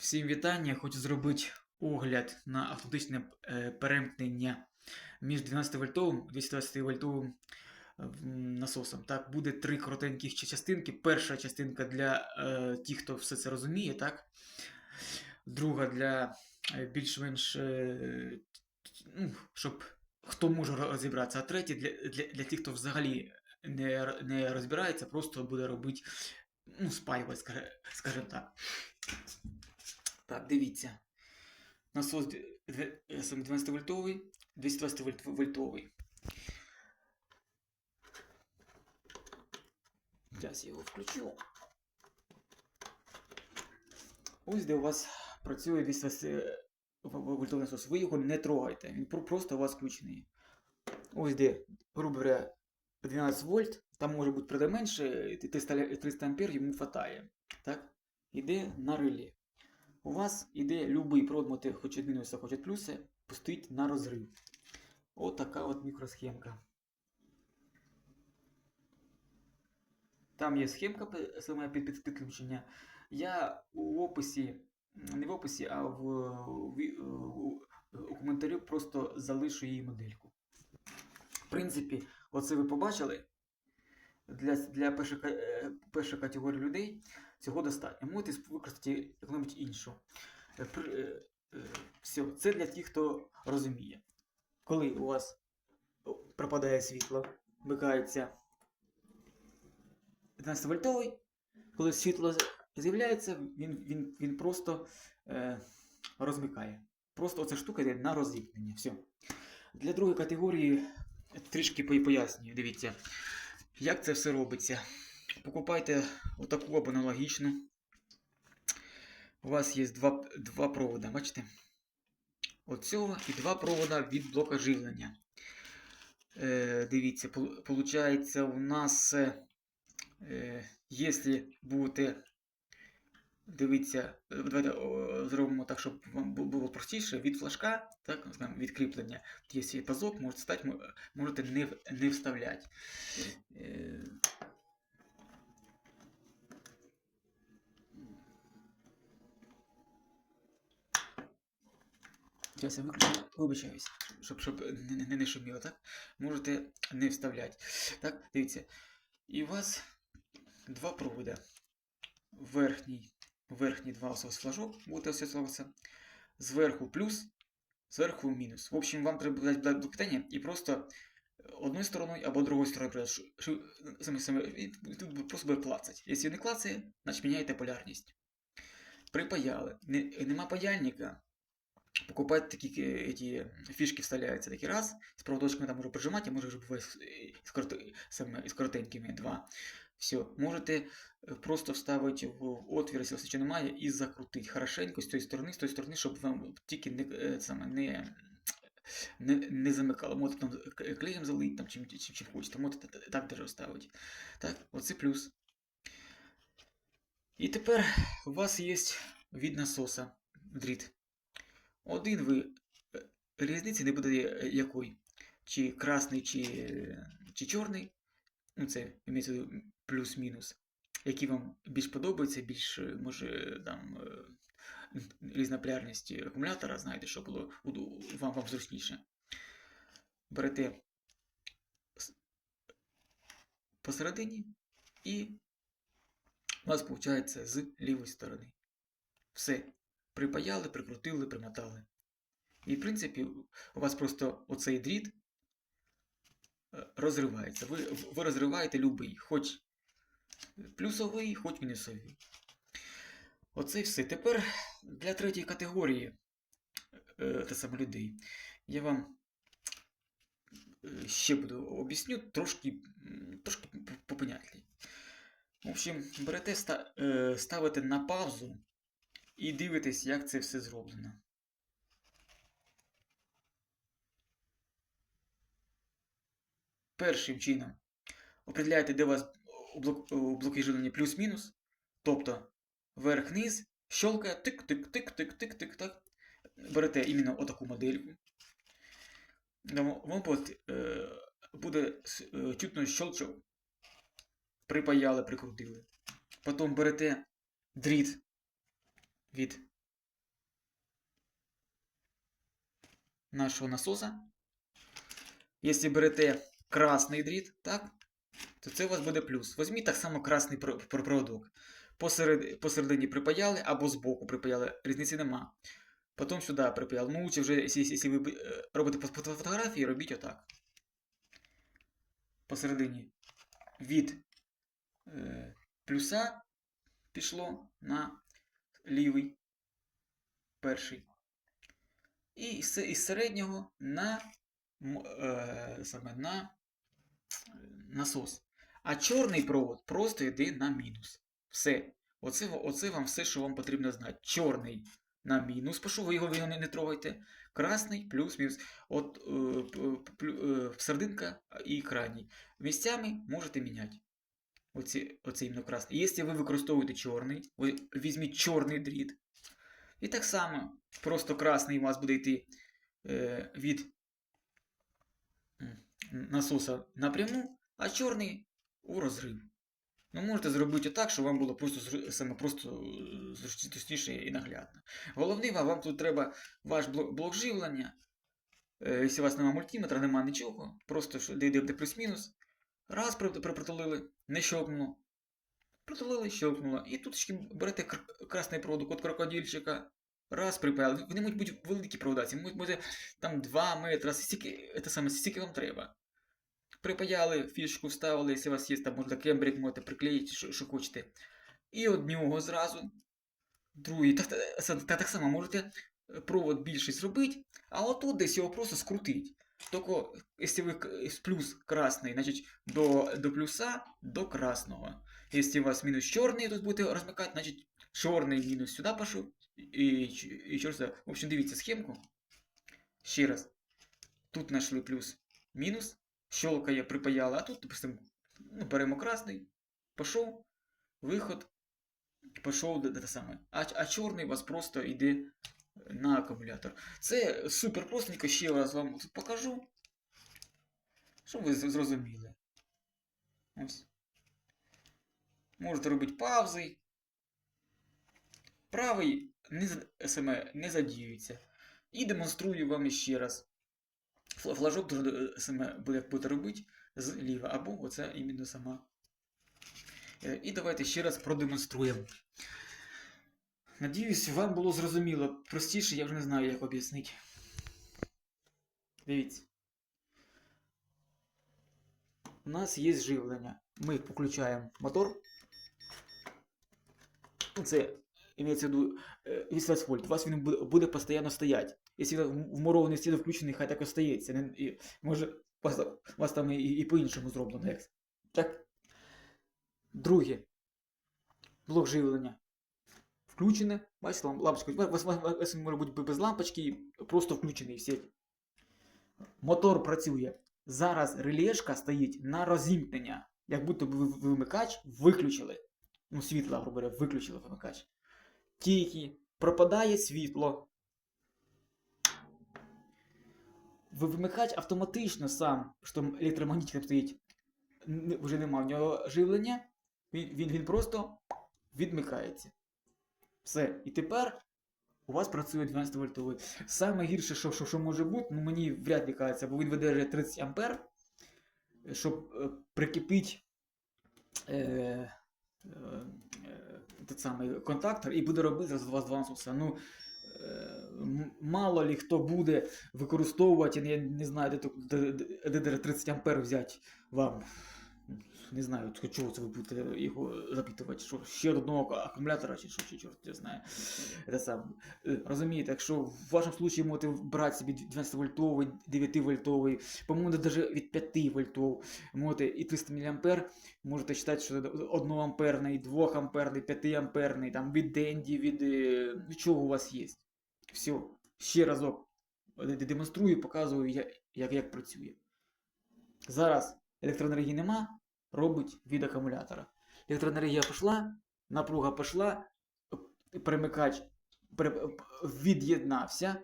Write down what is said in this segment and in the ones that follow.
Всім вітання. Хочу зробити огляд на автоматичне е, перемкнення між 12 вольтовим і 220 вольтовим е, насосом. Так, буде три коротеньких частинки. Перша частинка для е, тих, хто все це розуміє, так? Друга для е, більш-менш, е, ну, щоб хто може розібратися. А третя для, для, для тих, хто взагалі не, не розбирається, просто буде робити, ну, спаювати, скажімо так. Так, дивіться. Насос д- две- е, саме 12 вольтовий, 220 вольтовий. Зараз я його включу. Ось де у вас працює 220 в- в- вольтовий насос. Ви його не трогайте. Він просто у вас включений. Ось де, грубо говоря, 12 вольт. Там може бути правда менше, 300, 300 ампер йому хватає. Так? Іде на реле. У вас іде любий провод, хоч від мінуса, хоч від плюса, пустить на розрив. От така от мікросхемка. Там є схемка саме під, під підключення. Я у описі, не в описі, а в, в, у, у коментарі просто залишу її модельку. В принципі, оце ви побачили. Для, для першої, е, першої категорії людей цього достатньо. Можете використати яку-небудь іншу. Е, е, е, Все, це для тих, хто розуміє. Коли у вас пропадає світло, вмикається 15 вольтовий, коли світло з'являється, він, він, він просто е, розмикає. Просто оця штука йде на розімкнення. Все. Для другої категорії трішки пояснюю. Дивіться, як це все робиться. Покупайте отаку або аналогічну. У вас є два, два провода, бачите? От цього і два провода від блока живлення. Е, дивіться, получається у нас, е, е, якщо будете дивитися, е, давайте зробимо так, щоб вам було простіше, від флажка, так, скажімо, від кріплення, є свій пазок, можете, стати, можете не, не вставляти. Е, Зараз я виключу, вибачаюсь, щоб, щоб не, не, не шуміло, так? Можете не вставляти. Так, дивіться. І у вас два провода. Верхній, верхній два ось флажок буде освітлюватися. Зверху плюс, зверху мінус. В общем, вам треба дати питання і просто одною стороною або другою стороною тут просто буде клацати. Якщо не клацає, значить міняєте полярність. Припаяли. Не, нема паяльника, покупать такие эти фишки вставляются такие раз, с проводочками там можно прижимать, а может бывает с, э, с, корот- саме, с коротенькими два. Все, можете е, просто вставити в отвір, якщо ще немає, і закрутити хорошенько з тої сторони, з тої сторони, щоб вам тільки не, е, саме, не, не, не замикало. Можете там к- клеєм залити, там, чим, чим, чим хочете, можете т- так даже вставити. Так, оце плюс. І тепер у вас є від насоса дріт. Один ви е, різниці не буде е, якої. Чи красний, чи, чи чорний. Ну, це імеється плюс-мінус. Які вам більш подобаються, більш е, може там різноплярність акумулятора, знаєте, що було вам, вам зручніше. Берете посередині і у вас виходить з лівої сторони. Все. Припаяли, прикрутили, примотали. І, в принципі, у вас просто оцей дріт е, розривається. Ви, ви розриваєте любий, хоч плюсовий, хоч мінусовий. Оце і все. Тепер для третьої категорії е, те саме людей. Я вам е, ще буду об'ясню трошки, трошки п- В общем, берете, ста- ставите на паузу і дивитесь, як це все зроблено. Першим чином определяєте, де у вас блок- блоки живлення плюс-мінус, тобто верх-низ, щелкає тик-тик-тик-тик-тик-тик, так. Берете іменно отаку модельку. Вам е, буде е, чутно щелчок. Припаяли, прикрутили. Потім берете дріт від нашого насоса. Якщо берете красний дріт, так, то це у вас буде плюс. Возьміть так само красний проводок. Посеред, посередині припаяли або збоку припаяли, різниці нема. Потім сюди припаяли. Ну, чи вже, якщо ви е, робите по фотографії, робіть отак. Посередині від е, плюса пішло на лівий перший. І із середнього на, е, саме на насос. А чорний провод просто йде на мінус. Все. Оце, оце вам все, що вам потрібно знати. Чорний на мінус, пішов, ви його, ви його не, не трогайте. Красний плюс мінус. От е, е, серединка і крайній. Місцями можете міняти. Оці, оце іменно красний. Якщо ви використовуєте чорний, ви візьміть чорний дріт. І так само, просто красний у вас буде йти е, від насоса напряму, а чорний у розрив. Ну, можете зробити так, щоб вам було просто саме просто е, зручніше і наглядно. Головне, вам, тут треба ваш блок, живлення. Е, якщо у вас немає мультиметра, немає нічого, просто де йде плюс-мінус. Раз при- при- притулили, не щелкнуло. Притулили, щелкнуло. І тут берете кр- красний проводок від крокодильчика. Раз припаяли. Вони можуть бути великі провода, ці можуть бути там 2 метри, стільки, це саме, стільки вам треба. Припаяли, фішку вставили, якщо у вас є там можна кембрик, можете приклеїти, що, що хочете. І од нього зразу. Другий. Так, так, так, так само можете е, провод більший зробити, а отут десь його просто скрутить. Якщо ви к- з плюс красний, значить до, до плюса до красного. Якщо у вас мінус чорний, тут будете розмикати, значить чорний мінус сюди пішов. І, і сюди. В общем, дивіться схемку. Ще раз. Тут знайшли плюс мінус. Щелкає, припаяли, а тут, допустим, ну, беремо красний, пішов, виход, пішов де те саме. А, а чорний у вас просто йде на акумулятор. Це супер простенько, ще раз вам покажу. Щоб ви зрозуміли. Ось. Можете робити паузи. Правий не, саме не задіюється. І демонструю вам ще раз. Флажок дуже е, саме буде як будете робити зліва, або оце іменно сама. Е, І давайте ще раз продемонструємо. Надіюсь, вам було зрозуміло. Простіше, я вже не знаю, як об'яснити. Дивіться. У нас є живлення. Ми включаємо мотор. Це імеється в виду е, 18 вольт. У вас він буде, постійно стояти. Якщо він вмурований стіл включений, хай так остається. Не, і, може, вас, вас там і, і по-іншому зроблено. Так. Друге. Блок живлення. Включене. Бачите, лам- лампочка. Вас, може бути без лампочки, просто включений в сеть. Мотор працює. Зараз релешка стоїть на розімкнення. Як будто б вимикач виключили. Ну, світло, грубо говоря, виключили вимикач. Тільки пропадає світло. Вимикач автоматично сам, що там електромагнітик там стоїть, вже нема в нього живлення, він, він, він просто відмикається. Все. І тепер у вас працює 12 вольтовий. Саме гірше, що, що, що може бути, ну мені вряд ли кажеться, бо він видержує 30 ампер, щоб е, прикипити е, е, е, самий контактор і буде робити з вас 12 все. Ну, е, мало ли хто буде використовувати, я не знаю, де 30 ампер взяти вам. Не знаю, чого це ви будете його запитувати, що ще одного акумулятора чи що, чи чорт не знає. Це сам. Е, Розумієте, якщо в вашому случаї можете брати собі 12 вольтовий, 9 вольтовий, по-моєму, навіть від 5 вольтов, можете і 300 мА, можете читати, що 1 амперний, 2 амперний, 5 амперний, там від Денді, від е, ну, чого у вас є. Все, ще разок демонструю, показую, як, як працює. Зараз електроенергії нема, робить від акумулятора. Електроенергія пішла, напруга пішла, перемикач від'єднався,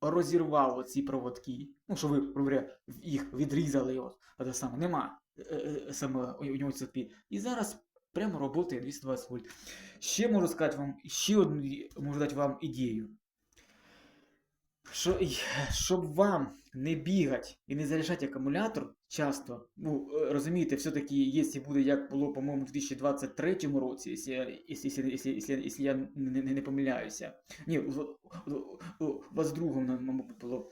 розірвав оці проводки. Ну, що ви, говоря, їх відрізали, от, а те саме, нема е, е, саме у нього цепі. І зараз прямо працює 220 вольт. Ще можу сказати вам, ще одну можу дати вам ідею. Що, щоб вам не бігати і не заряджати акумулятор часто, ну, е, розумієте, все-таки, якщо буде, як було, по-моєму, у 2023 році, якщо я, якщо, якщо, якщо, якщо, я не, не, не помиляюся. Ні, у, у, у, у 22-му, мабуть, було.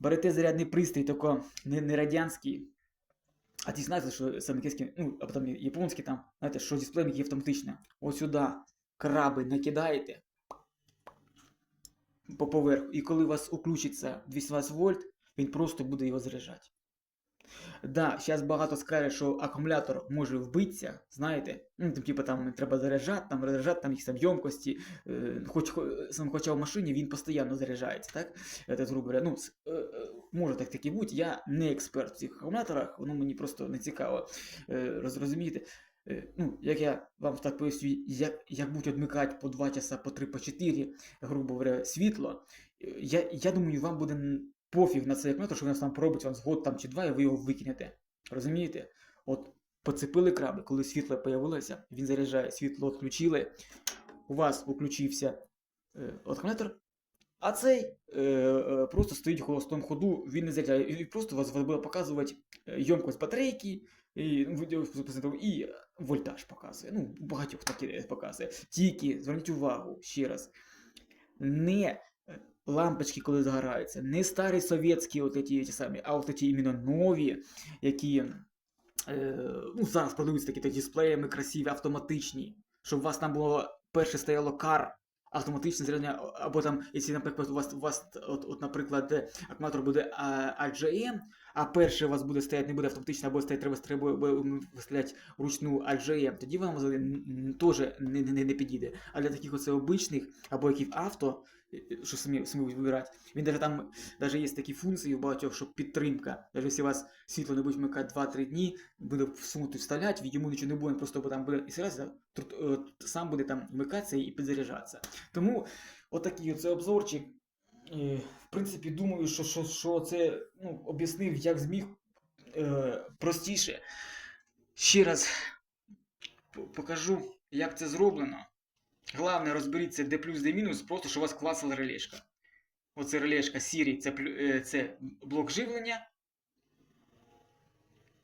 Берете зарядний пристрій, тільки не, не радянський, а ті знаєте, що саме китайські, ну, а потім японські там, знаєте, що дисплей є автоматично. Ось сюди краби накидаєте, по поверху. І коли у вас включиться 220 вольт, він просто буде його заряджати. Да, зараз багато скаже, що акумулятор може вбитися, знаєте. Ну, там, типу, там треба заряджати, там заряджати, там якісь там ємкості. Е, хоч, сам хоча в машині він постійно заряджається, так? Це, грубо ну, е, е, може так таки бути. Я не експерт в цих акумуляторах, воно мені просто не цікаво. Е, роз, розумієте? Е, Ну, як я вам так поясню, як, як будуть відмикати по 2 часа, по 3, по 4, грубо говоря, світло, е, я, я думаю, вам буде пофіг на цей акумулятор, що він там поробить вам з год там, чи два, і ви його викинете. Розумієте? От поцепили краби, коли світло появилося, він заряджає, світло відключили, у вас включився е, акумулятор, а цей е, е, просто стоїть в холостому ходу, він не заряджає. І просто вас буде показувати е, ємкость батарейки, і, ну, і вольтаж показує. Ну, багатьох так і показує. Тільки зверніть увагу ще раз. Не е, лампочки, коли загораються, не старі совєтські от ті, ті самі, а от ті іменно нові, які е, ну, зараз продаються такі дисплеями красиві, автоматичні, щоб у вас там було перше стояло кар. Автоматичне зарядне, або там, якщо, наприклад, у вас, у вас от, от, наприклад, акумулятор буде а, RGM, а перше у вас буде стояти, не буде автоматично, або стоять, треба, виставляти вручну RGM, тоді вам теж не, не, не підійде. А для таких оце обичних, або яких авто, е, е, що самі, самі вибирати, він даже там, даже є такі функції у багатьох, що підтримка. Даже якщо у вас світло не буде вмикати 2-3 дні, буде всунути вставляти, йому нічого не буде, просто там буде і трут- е, сам буде там вмикатися і підзаряджатися. Тому отакий оце обзорчик. В принципі, думаю, що, що, що це ну, об'яснив, як зміг е, простіше. Ще раз покажу, як це зроблено. Головне, розберіться, де плюс, де мінус, просто щоб у вас класила релешка. Оце релешка Siri, це, е, це блок живлення.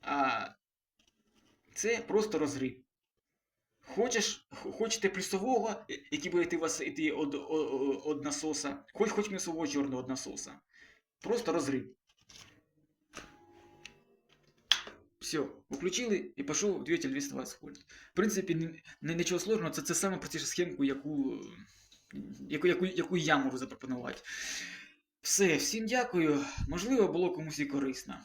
А це просто розрив. Хочеш, хочете плюсового, е, який буде йти у вас йти од, од насоса, хоч хоч мінусового чорного од насоса. Просто розрив. Все, включили і пішов двигатель 220 вольт. В принципі, ні- ні- нічого сложного, це, це саме простіша схемку, яку, яку, яку, яку я можу запропонувати. Все, всім дякую. Можливо, було комусь і корисно.